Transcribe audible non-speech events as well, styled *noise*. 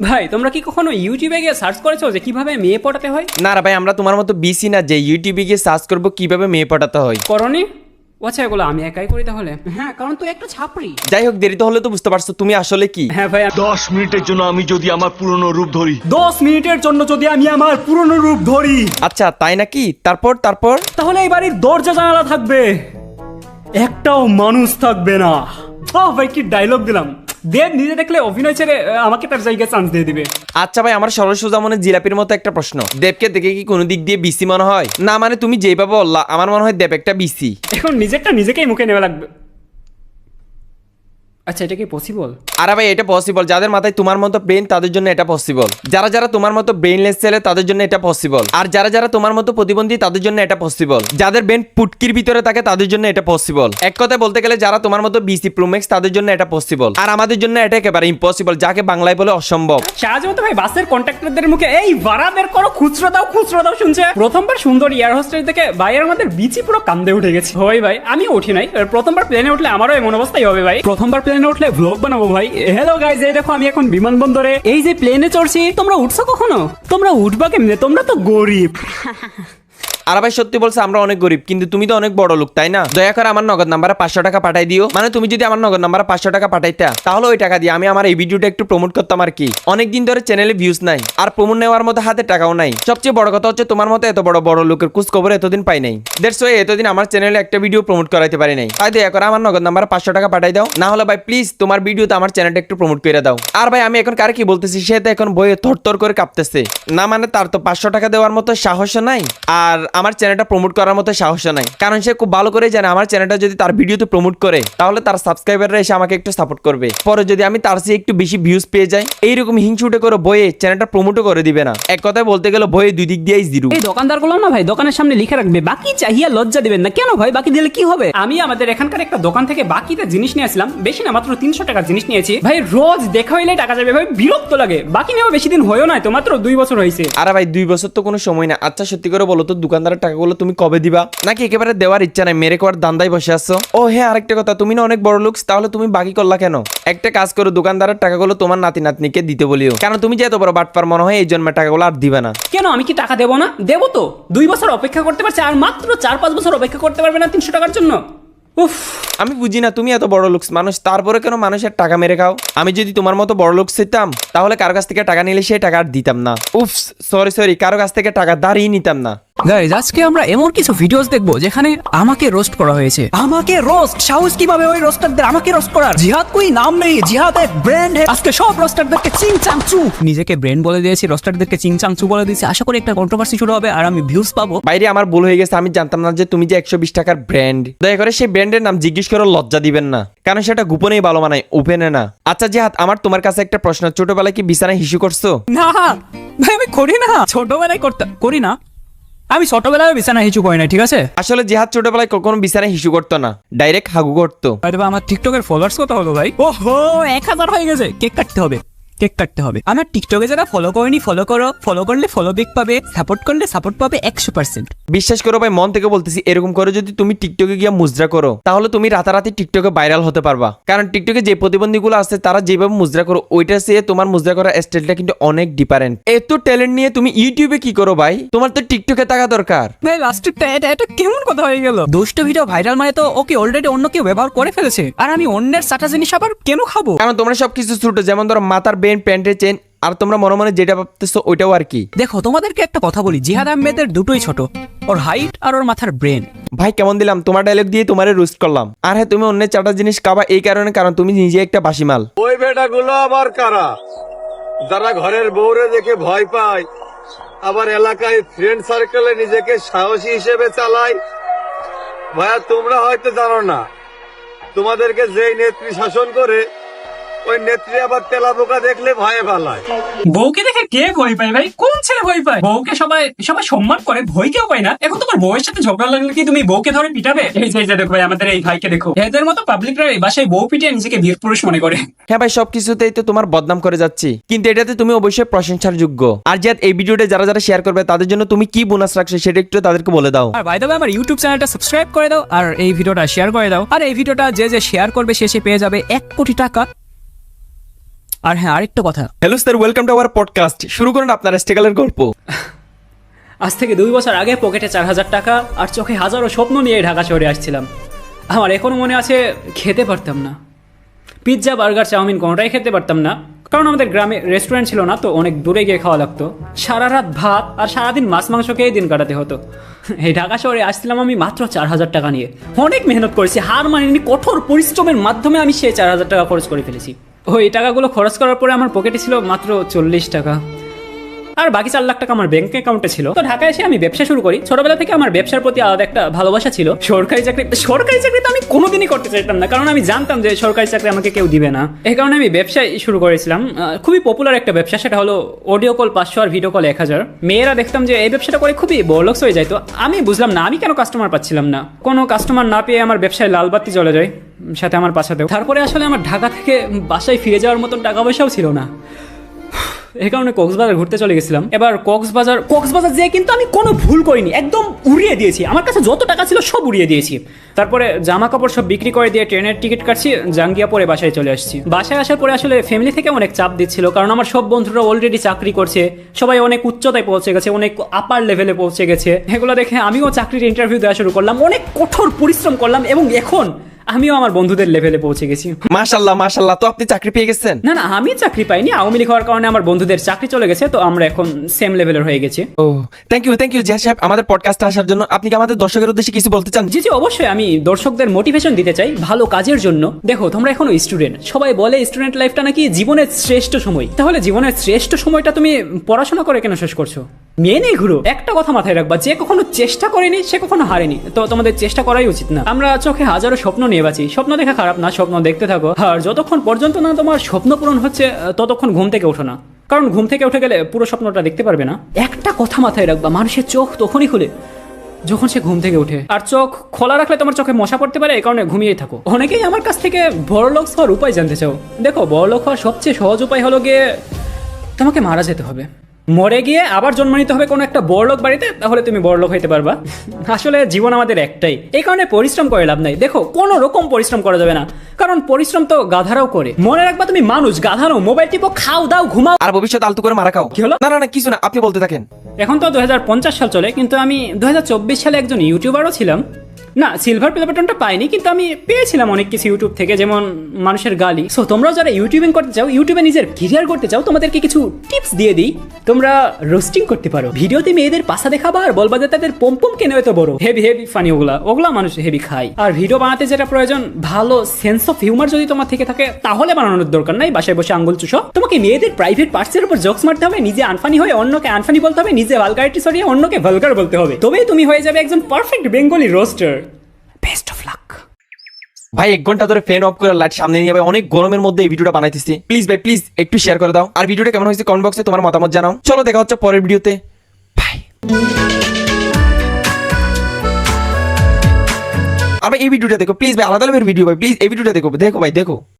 ভাই তোমরা কি কখনো ইউটিউবে গিয়ে সার্চ করেছ যে কীভাবে মেয়ে পটাতে হয়? না রে ভাই আমরা তোমার মতো বিসি না যে ইউটিউবে গিয়ে সার্চ করব কীভাবে মেয়ে পটাতে হয়। করনি? ও আচ্ছা এগুলো আমি একাই করি তাহলে। হ্যাঁ কারণ তুই একটা ছাপড়ি। যাই হোক দেরিতে হলে তো বুঝতে পারছ তুমি আসলে কি? হ্যাঁ ভাই দশ মিনিটের জন্য আমি যদি আমার পুরনো রূপ ধরি। দশ মিনিটের জন্য যদি আমি আমার পুরনো রূপ ধরি। আচ্ছা তাই নাকি? তারপর তারপর? তাহলে এই বাড়ির দরজা জানালা থাকবে। একটাও মানুষ থাকবে না। ও ভাই কি ডায়লগ দিলাম। দেব নিজে দেখলে অভিনয় ছেড়ে আমাকে তার জায়গায় চান্স দিয়ে দিবে। আচ্ছা ভাই আমার সরস্বজা মনে জিলাপির মতো একটা প্রশ্ন। দেবকে দেখে কি কোনো দিক দিয়ে বিসি মনে হয়? না মানে তুমি যেভাবে বললা আমার মনে হয় দেব একটা বিসি। এখন নিজেরটা নিজেকেই মুখে নেওয়া লাগবে। আচ্ছা এটা কি পসিবল আরে ভাই এটা পসিবল যাদের মাথায় তোমার মতো ব্রেন তাদের জন্য এটা পসিবল যারা যারা তোমার মতো ব্রেনলেস ছেলে তাদের জন্য এটা পসিবল আর যারা যারা তোমার মতো প্রতিবন্ধী তাদের জন্য এটা পসিবল যাদের ব্রেন পুটকির ভিতরে থাকে তাদের জন্য এটা পসিবল এক কথায় বলতে গেলে যারা তোমার মতো বিসি প্রোম্যাক্স তাদের জন্য এটা পসিবল আর আমাদের জন্য এটা একেবারে ইম্পসিবল যাকে বাংলায় বলে অসম্ভব। শাহজাহান ভাই বাসের কন্ট্রাক্টরদের মুখে এই ভাড়া বের করো খুচরো দাও খুচরো দাও শুনছে। প্রথমবার সুন্দর এয়ার হোস্টেল থেকে ভাইয়ের আমাদের বিচি পুরো কান্দে উঠে গেছে। হয় ভাই আমি উঠি নাই। প্রথমবার প্লেনে উঠলে আমারও এমন অবস্থাই হবে ভাই। প্রথমবার প্লেনে উঠলে ব্লগ বানাবো ভাই। হ্যালো গাইজ এই দেখো আমি এখন বিমানবন্দরে এই যে প্লেনে চড়ছি, তোমরা উঠছো কখনো? তোমরা উঠবা কেমনে? তোমরা তো গরিব। *laughs* আর ভাই সত্যি বলছে, আমরা অনেক গরিব, কিন্তু তুমি তো অনেক বড় লোক তাই না? দয়া করে আমার নগদ নাম্বারে পাঁচশো টাকা পাঠাই দিও। মানে তুমি যদি আমার নগদ নাম্বারে পাঁচশো টাকা পাঠাইতা, তাহলে ওই টাকা দিয়ে আমি আমার এই ভিডিওটা একটু প্রমোট করতাম আর কি। অনেকদিন ধরে চ্যানেলে ভিউজ নাই, আর প্রমোট নেওয়ার মতো হাতে টাকাও নাই। সবচেয়ে বড় কথা হচ্ছে, তোমার মতো এত বড় বড় লোকের খোঁজ খবর এতদিন পাই নাই। দেড় ওয়ে এতদিন আমার চ্যানেলে একটা ভিডিও প্রমোট করাইতে পারি নাই। তাই দয়া করে আমার নগদ নাম্বারে পাঁচশো টাকা পাঠাই দাও। না হলে ভাই প্লিজ তোমার ভিডিওতে আমার চ্যানেলটা একটু প্রমোট করে দাও। আর ভাই, আমি এখন কারে কি বলতেছি, সে তো এখন বইয়ে থরথর করে কাঁপতেছে। না মানে তার তো পাঁচশো টাকা দেওয়ার মতো সাহস নাই, আর আমার চ্যানেলটা প্রমোট করার মতো সাহস নাই। কারণ সে খুব ভালো করে জানে আমার চ্যানেলটা যদি তার ভিডিওতে প্রমোট করে তাহলে তার সাবস্ক্রাইবাররা এসে আমাকে একটু সাপোর্ট করবে। পরে যদি আমি তার চেয়ে একটু বেশি ভিউজ পেয়ে যাই এইরকম হিংসুটে করে বইয়ে চ্যানেলটা প্রমোটও করে দিবে না। এক কথায় বলতে গেলে বইয়ে দুই দিক দিয়েই জিরো। এই দোকানদারগুলো না ভাই দোকানের সামনে লিখে রাখবে বাকি চাহিয়া লজ্জা দিবেন না। কেন ভাই? বাকি দিলে কি হবে? আমি আমাদের এখানকার একটা দোকান থেকে বাকিতে জিনিস নিয়েছিলাম বেশি না মাত্র তিনশো টাকার জিনিস নিয়েছি। ভাই রোজ দেখা হইলে টাকা যাবে ভাই বিরক্ত লাগে। বাকি নেওয়া বেশি দিন হয়েও নাই তো মাত্র দুই বছর হয়েছে আরে ভাই দুই বছর তো কোনো সময় না। আচ্ছা সত্যি করে বলো তো দোকানদারের টাকাগুলো তুমি কবে দিবা? নাকি একেবারে দেওয়ার ইচ্ছা নাই মেরে করার দান্দায় বসে আছো? ও হ্যাঁ আরেকটা কথা তুমি না অনেক বড় লোক তাহলে তুমি বাকি করলা কেন? একটা কাজ করো দোকানদারের টাকাগুলো তোমার নাতি নাতনিকে দিতে বলিও। কারণ তুমি যে এত বড় বাটপার মনে হয় এই জন্মের টাকাগুলো আর দিবে না। কেন আমি কি টাকা দেবো না? দেবো তো। দুই বছর অপেক্ষা করতে পারছি আর মাত্র চার পাঁচ বছর অপেক্ষা করতে পারবে না তিনশো টাকার জন্য। উফ। আমি বুঝি না তুমি এত বড় লোক মানুষ তারপরে কেন মানুষের টাকা মেরে খাও? আমি যদি তোমার মতো বড় লোক ছিতাম তাহলে কারও কাছ থেকে টাকা নিলে সেই টাকা আর দিতাম না। উফ সরি সরি কারও কাছ থেকে টাকা দাঁড়িয়ে নিতাম না। গাইজ আজকে আমরা এমন কিছু ভিডিওস দেখব যেখানে আমাকে রোস্ট করা হয়েছে। আমাকে রোস্ট সাহস কীভাবে ওই রোস্টারদের আমাকে রোস্ট করার? জিহাদ কই? নাম নেই। জিহাদ এক ব্র্যান্ড আজকে সব রোস্টারদেরকে চিং চাংচু নিজেকে ব্র্যান্ড বলে দিয়েছি রোস্টারদেরকে চিং চাংচু বলে দিয়েছি। আশা করি একটা কন্ট্রোভার্সি শুরু হবে আর আমি ভিউজ পাবো। বাইরে আমার ভুল হয়ে গেছে আমি জানতাম না যে তুমি যে একশো বিশ টাকার ব্র্যান্ড দয়া করে সেই ব্র্যান্ডের নাম জিজ্ঞেস করে লজ্জা দিবেন না। কারণ সেটা গোপনেই ভালো মানায় ওপেনে না। আচ্ছা জিহাদ আমার তোমার কাছে একটা প্রশ্ন। ছোটবেলায় কি বিছানায় হিসু করছ? না ভাই আমি করি না। ছোটবেলায় করতে করি না। আমি ছোটবেলায় বিছানা হিচু করি না ঠিক আছে? আসলে জিহাদ ছোটবেলায় কখনো বিছানায় হিসু করতো না। ডাইরেক্ট হাগু করতো। আমার টিকটকের ফলোয়ার্স কত হলো ভাই? ও হো এক হাজার হয়ে গেছে। কেক কাটতে হবে। কেক কাটতে হবে। আমার টিকটকে যারা ফলো করেনি ফলো করো। ফলো করলে ফলো বেক পাবে সাপোর্ট করলে সাপোর্ট পাবে একশো পার্সেন্ট বিশ্বাস করো ভাই মন থেকে বলতেছি এরকম করে যদি তুমি টিকটকে গিয়ে মুজরা করো তাহলে তুমি রাতারাতি টিকটকে ভাইরাল হতে পারবা। কারণ টিকটকে যে প্রতিবন্ধীগুলো আছে তারা যেভাবে মুজরা করো ওইটা সে তোমার মুজরা করার স্টাইলটা কিন্তু অনেক ডিফারেন্ট এত ট্যালেন্ট নিয়ে তুমি ইউটিউবে কি করো ভাই? তোমার তো টিকটকে থাকা দরকার। ভাই লাস্টেরটা এটা এটা কেমন কথা হয়ে গেল? দুষ্ট ভিডিও ভাইরাল মানে তো ওকে অলরেডি অন্য কেউ ব্যবহার করে ফেলেছে। আর আমি অন্যের সাটা জিনিস আবার কেন খাব? কারণ তোমরা সবকিছু ছোট যেমন ধরো মাথার বেন প্যান্টের চেন আর তোমরা মনে মনে যেটা ভাবতেছো ওইটাও আর কি। দেখো তোমাদেরকে একটা কথা বলি জিহাদ আহমেদের দুটোই ছোট ওর হাইট আর ওর মাথার ব্রেন ভাই কেমন দিলাম? তোমার ডায়লগ দিয়ে তোমারে রোস্ট করলাম। আর হ্যাঁ তুমি অন্যের চারটা জিনিস খাবা এই কারণে কারণ তুমি নিজে একটা বাসি মাল ওই বেটাগুলো আবার কারা? যারা ঘরের বউরে দেখে ভয় পায় আবার এলাকায় ফ্রেন্ড সার্কেলে নিজেকে সাহসী হিসেবে চালায়। ভাইয়া তোমরা হয়তো জানো না তোমাদেরকে যেই নেত্রী শাসন করে ওই নেত্রী আবার তেলা পোকা দেখলে ভয়ে পালায়। বউকে দেখে কে ভয় পায় ভাই? কোন ছেলে ভয় পায়? বউকে সবাই সবাই সম্মান করে ভয় কেউ পায় না। এখন তোমার বউয়ের সাথে ঝগড়া লাগলে কি তুমি বউকে ধরে পিটাবে? এই যে যে দেখো ভাই আমাদের এই ভাইকে দেখো। এদের মতো পাবলিকরা এই বাসায় বউ পিটিয়ে নিজেকে বীর পুরুষ মনে করে। হ্যাঁ ভাই সবকিছুতেই তো তোমার বদনাম করে যাচ্ছি। কিন্তু এটাতে তুমি অবশ্যই প্রশংসার যোগ্য। আর যাত এই ভিডিওটা যারা যারা শেয়ার করবে তাদের জন্য তুমি কি বোনাস রাখছো সেটা একটু তাদেরকে বলে দাও। আর বাই দ্য আমার ইউটিউব চ্যানেলটা সাবস্ক্রাইব করে দাও আর এই ভিডিওটা শেয়ার করে দাও। আর এই ভিডিওটা যে যে শেয়ার করবে সে সে পেয়ে যাবে এক কোটি টাকা আর হ্যাঁ আরেকটা কথা। Hello sir welcome to our podcast শুরু করুন আপনার স্টেকালের গল্প। আজ থেকে দুই বছর আগে পকেটে চার হাজার টাকা আর চোখে হাজারো স্বপ্ন নিয়ে ঢাকা শহরে আসছিলাম। আমার এখনও মনে আছে খেতে পারতাম না। পিৎজা বার্গার চাউমিন কোনোটাই খেতে পারতাম না। কারণ আমাদের গ্রামে রেস্টুরেন্ট ছিল না তো অনেক দূরে গিয়ে খাওয়া লাগতো। সারা রাত ভাত আর সারাদিন মাছ মাংস খেয়ে দিন কাটাতে হতো। এই ঢাকা শহরে আসছিলাম আমি মাত্র চার হাজার টাকা নিয়ে। অনেক মেহনত করেছি হার মানিনি কঠোর পরিশ্রমের মাধ্যমে আমি সেই চার হাজার টাকা খরচ করে ফেলেছি। ওই টাকাগুলো খরচ করার পরে আমার পকেটে ছিল মাত্র চল্লিশ টাকা। আর বাকি চার লাখ টাকা আমার ব্যাংক অ্যাকাউন্টে ছিল। তো ঢাকায় এসে আমি ব্যবসা শুরু করি। ছোটবেলা থেকে আমার ব্যবসার প্রতি আলাদা একটা ভালোবাসা ছিল। সরকারি চাকরি সরকারি চাকরি তো আমি কোনোদিনই করতে চাইতাম না। কারণ আমি জানতাম যে সরকারি চাকরি আমাকে কেউ দিবে না। এই কারণে আমি ব্যবসায় শুরু করেছিলাম। খুবই পপুলার একটা ব্যবসা, সেটা হলো অডিও কল পাঁচশো আর ভিডিও কল এক হাজার। মেয়েরা দেখতাম যে এই ব্যবসাটা করে খুবই বড়লক্স হয়ে যায়। তো আমি বুঝলাম না, আমি কেন কাস্টমার পাচ্ছিলাম না? কোনো কাস্টমার না পেয়ে আমার ব্যবসায় লাল বাতি জ্বলে যায়, সাথে আমার পাশাতেও। তারপরে আসলে আমার ঢাকা থেকে বাসায় ফিরে যাওয়ার মতন টাকা পয়সাও ছিল না। এই কারণে কক্সবাজার ঘুরতে চলে গেছিলাম। এবার কক্সবাজার কক্সবাজার যেয়ে কিন্তু আমি কোনো ভুল করিনি, একদম উড়িয়ে দিয়েছি। আমার কাছে যত টাকা ছিল সব উড়িয়ে দিয়েছি। তারপরে জামা কাপড় সব বিক্রি করে দিয়ে ট্রেনের টিকিট কাটছি জাঙ্গিয়া পরে বাসায় চলে আসছি। বাসায় আসার পরে আসলে ফ্যামিলি থেকে অনেক চাপ দিচ্ছিল, কারণ আমার সব বন্ধুরা অলরেডি চাকরি করছে, সবাই অনেক উচ্চতায় পৌঁছে গেছে, অনেক আপার লেভেলে পৌঁছে গেছে। এগুলো দেখে আমিও চাকরির ইন্টারভিউ দেওয়া শুরু করলাম, অনেক কঠোর পরিশ্রম করলাম এবং এখন আমিও আমার বন্ধুদের লেভেলে পৌঁছে গেছি। মাশাল্লাহ মাশাল্লাহ তো আপনি চাকরি পেয়ে গেছেন? না না আমি চাকরি পাইনি। আওয়ামী লীগ হওয়ার কারণে আমার বন্ধুদের চাকরি চলে গেছে তো আমরা এখন সেম লেভেলের হয়ে গেছি। ও thank you thank you Zia সাহেব আমাদের পডকাস্টে আসার জন্য। আপনি কি আমাদের দর্শকের উদ্দেশ্যে কিছু বলতে চান? জি জি অবশ্যই। আমি দর্শকদের মোটিভেশন দিতে চাই ভালো কাজের জন্য। দেখো তোমরা এখনও স্টুডেন্ট সবাই বলে স্টুডেন্ট লাইফটা নাকি জীবনের শ্রেষ্ঠ সময়। তাহলে জীবনের শ্রেষ্ঠ সময়টা তুমি পড়াশোনা করে কেন শেষ করছ? মেয়ে নেই ঘুরো। একটা কথা মাথায় রাখবা, যে কখনো চেষ্টা করেনি, সে কখনো হারেনি। তো তোমাদের চেষ্টা করাই উচিত না। আমরা চোখে হাজারো স্বপ্ন নিয়ে বাঁচি। স্বপ্ন দেখা খারাপ না, স্বপ্ন দেখতে থাকো। আর যতক্ষণ পর্যন্ত না তোমার স্বপ্ন পূরণ হচ্ছে ততক্ষণ ঘুম থেকে ওঠো না। কারণ ঘুম থেকে উঠে গেলে পুরো স্বপ্নটা দেখতে পারবে না। একটা কথা মাথায় রাখবা, মানুষের চোখ তখনই খুলে যখন সে ঘুম থেকে ওঠে। আর চোখ খোলা রাখলে তোমার চোখে মশা পড়তে পারে, এই কারণে ঘুমিয়েই থাকো। অনেকেই আমার কাছ থেকে বড়লোক হওয়ার উপায় জানতে চাও। দেখো, বড়লোক হওয়ার সবচেয়ে সহজ উপায় হলো গিয়ে তোমাকে মারা যেতে হবে। মরে গিয়ে আবার জন্ম নিতে হবে কোনো একটা বড়লোক বাড়িতে তাহলে তুমি বড়লোক হইতে পারবা। *laughs* আসলে জীবন আমাদের একটাই। এই কারণে পরিশ্রম করে লাভ নাই। দেখো কোনো রকম পরিশ্রম করা যাবে না। কারণ পরিশ্রম তো গাধারাও করে। মনে রাখবা তুমি মানুষ গাধারও মোবাইল টিপো খাও দাও ঘুমাও। আর ভবিষ্যৎ আলতু করে মারা খাও। কি হলো? না না না কিছু না আপনি বলতে থাকেন। এখন তো দু হাজার পঞ্চাশ সাল চলে কিন্তু আমি দু হাজার চব্বিশ সালে একজন ইউটিউবারও ছিলাম। না সিলভার প্লে বাটনটা পাইনি, কিন্তু আমি পেয়েছিলাম অনেক কিছু ইউটিউব থেকে, যেমন মানুষের গালি। সো তোমরাও যারা ইউটিউবিং করতে চাও ইউটিউবে নিজের কেরিয়ার করতে চাও, তোমাদেরকে কিছু টিপস দিয়ে দিই। তোমরা রোস্টিং করতে পারো। ভিডিওতে মেয়েদের পাশা দেখাবা আর বলবা যে তাদের পম্পম কেন এত বড়। হেভি হেভি ফানি ওগুলা। ওগুলা মানুষ হেভি খায়। আর ভিডিও বানাতে যেটা প্রয়োজন, ভালো সেন্স অফ হিউমার যদি তোমার থেকে থাকে, তাহলে বানানোর দরকার নাই। বাসায় বসে আঙ্গুল চুষো। তোমাকে মেয়েদের প্রাইভেট পার্টসের উপর জোকস মারতে হবে, নিজে আনফানি হয়ে অন্যকে আনফানি বলতে হবে, নিজে ভালগারিটি সরিয়ে অন্যকে ভালগার বলতে হবে। তবেই তুমি হয়ে যাবে একজন perfect Bengali roaster best of luck ভাই, এক ঘণ্টা ধরে ফ্যান অফ করে লাইট সামনে নিয়ে অনেক গরমের মধ্যে এই ভিডিওটা বানাইতেছি। প্লিজ ভাই প্লিজ একটু শেয়ার করে দাও। আর ভিডিওটা কেমন হয়েছে কমেন্ট বক্সে তোমার মতামত জানাও। চলো, দেখা হচ্ছে পরের ভিডিওতে ভাই আর ভাই, এই ভিডিওটা দেখো। প্লিজ ভাই, আলাদা আলাদা ভিডিও ভাই প্লিজ এই ভিডিওটা দেখো। দেখো ভাই, দেখো।